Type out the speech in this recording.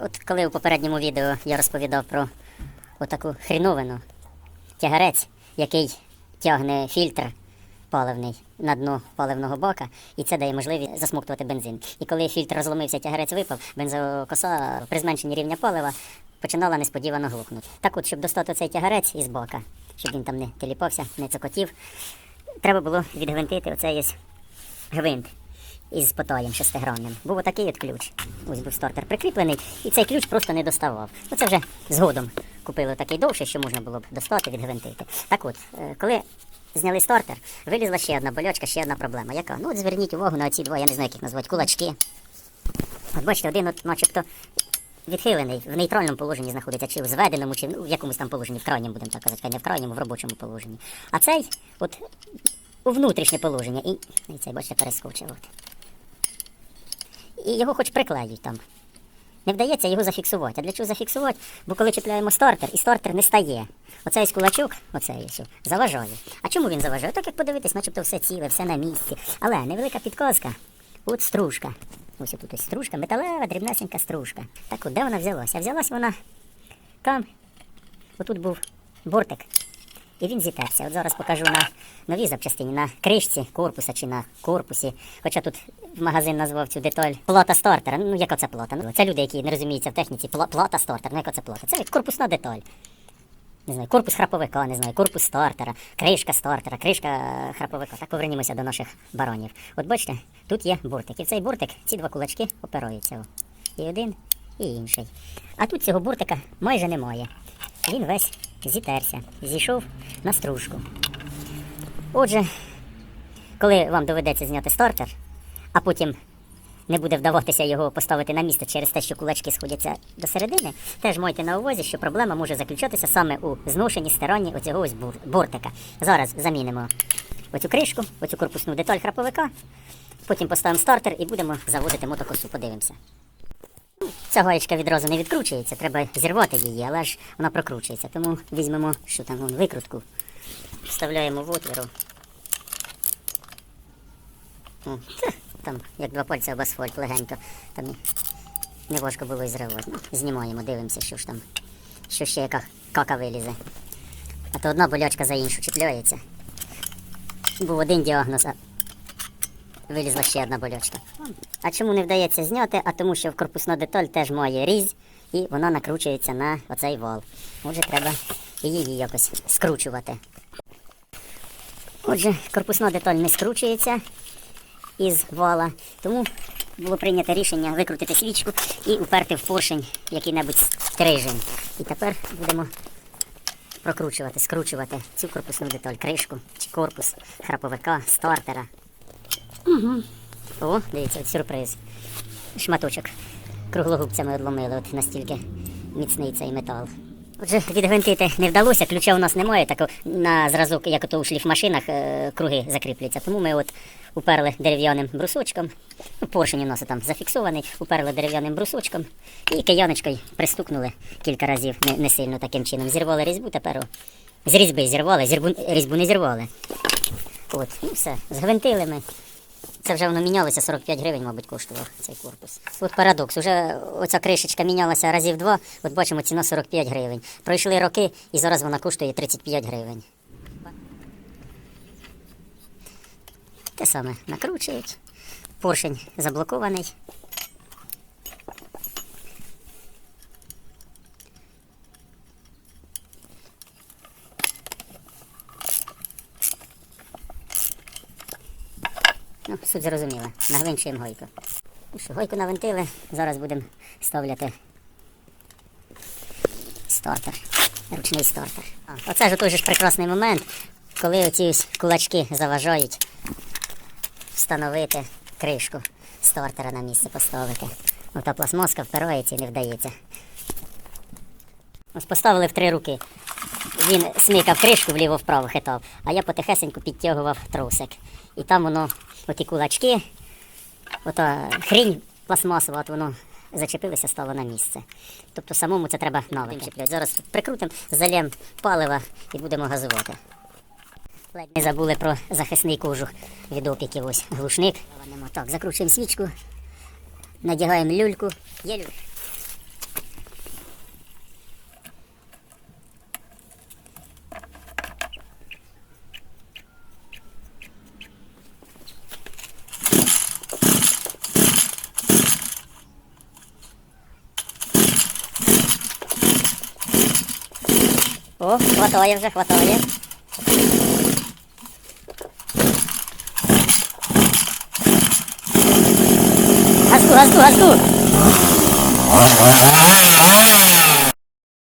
От коли у попередньому відео я розповідав про отаку хріновину, тягарець, який тягне фільтр паливний на дно паливного бака, і це дає можливість засмоктувати бензин. І коли фільтр розломився, тягарець випав, бензокоса при зменшенні рівня палива починала несподівано глухнути. Так от, щоб достати цей тягарець із бака, щоб він там не теліпався, не цокотів, треба було відгвинтити оцей гвинт із потоєм шестигранним. Був отакий от ключ. Ось був стартер прикріплений, і цей ключ просто не доставав. Ну це вже згодом купили такий довший, що можна було б достати, відгвинтити. Так от, е, коли зняли стартер, вилізла ще одна болячка, ще одна проблема. Яка? Ну от зверніть увагу на ці два, я не знаю, як їх назвати, кулачки. От бачите, один от начебто відхилений, в нейтральному положенні знаходиться, чи в зведеному, чи ну, в якомусь там положенні, в крайньому, будемо так казати, не в крайньому, в робочому положенні. А цей от у внутрішнє положення. І, і цей, бачите, перескочив. От. І його хоч приклеють там. Не вдається його зафіксувати. А для чого зафіксувати? Бо коли чіпляємо стартер, і стартер не стає. Оцей кулачок, оцей заважає. А чому він заважає? Так як подивитись, начебто все ціле, все на місці. Але невелика підказка. От стружка. Ось тут ось стружка, металева, дрібнесенька стружка. Так от, де вона взялася? Взялась вона там. Отут був бортик. І він зітерся. От зараз покажу на новій запчастині, на кришці корпуса чи на корпусі. Хоча тут магазин назвав цю деталь плата стартера. Ну, яка це плата? Ну, це люди, які не розуміються в техніці. Пла- плата стартер, ну яка це плата? Це корпусна деталь. Не знаю, корпус храповика, не знаю, корпус стартера, кришка стартера, кришка храповика. Так повернімося до наших баронів. От бачите, тут є буртик. І в цей буртик ці два кулачки опираються. І один, і інший. А тут цього буртика майже немає. Він весь зітерся, зійшов на стружку. Отже, коли вам доведеться зняти стартер, а потім не буде вдаватися його поставити на місце через те, що кулачки сходяться до середини, теж майте на увазі, що проблема може заключатися саме у зношенні стиранні оцього ось бортика. Зараз замінимо оцю кришку, оцю корпусну деталь храповика, потім поставимо стартер і будемо заводити мотокосу. Подивимося. Ця гаєчка відразу не відкручується, треба зірвати її, але ж вона прокручується. Тому візьмемо, що там, вон, викрутку, вставляємо в отвіру. Там, як два пальці об асфальт легенько. Там не важко було і зривати. Ну, знімаємо, дивимося, що ж там, що ще яка кака вилізе. А то одна болячка за іншу чіпляється. Був один діагноз, а вилізла ще одна болячка. А чому не вдається зняти? А тому, що в корпусна деталь теж має різь, і вона накручується на оцей вал. Отже, треба її якось скручувати. Отже, корпусна деталь не скручується із вала, тому було прийнято рішення викрутити свічку і уперти в поршень який-небудь стрижень. І тепер будемо прокручувати, скручувати цю корпусну деталь, кришку чи корпус храповика, стартера. О, дивіться, от сюрприз. Шматочок круглогубцями одломили, от настільки міцний цей метал. Отже, відгвинтити не вдалося, ключа у нас немає, так на зразок, як ото у шліфмашинах, е, круги закріплюються. Тому ми от уперли дерев'яним брусочком, ну, поршень у нас там зафіксований, уперли дерев'яним брусочком і кияночкою пристукнули кілька разів, не, не сильно таким чином. Зірвали різьбу, тепер з різьби зірвали, зірбу, різьбу не зірвали. От, ну все, згвинтили ми. Це вже воно мінялося 45 гривень, мабуть, коштував цей корпус. От парадокс. Уже оця кришечка мінялася разів два. От бачимо, ціна 45 гривень. Пройшли роки і зараз вона коштує 35 гривень. Те саме накручують. Поршень заблокований. Ну, суть зрозуміла. Нагвинчуємо гойку. Що, гойку навинтили, зараз будемо ставляти стартер. Ручний стартер. А, оце ж той же прекрасний момент, коли оці ось кулачки заважають встановити кришку стартера на місце поставити. Ну, та пластмаска впирається і не вдається. Ось поставили в три руки. Він смикав кришку вліво-вправо хитав, а я потихесеньку підтягував тросик. І там воно, оті кулачки, ота хрінь пластмасова, от воно зачепилося, стало на місце. Тобто самому це треба навики. Зараз прикрутимо, залємо палива і будемо газувати. Ледь не забули про захисний кожух від опіків. Ось глушник. Так, закручуємо свічку, надягаємо люльку. Є люлька. Oh, o, chwatałem, że ya, chwatałem. Hasku, hasku, hasku!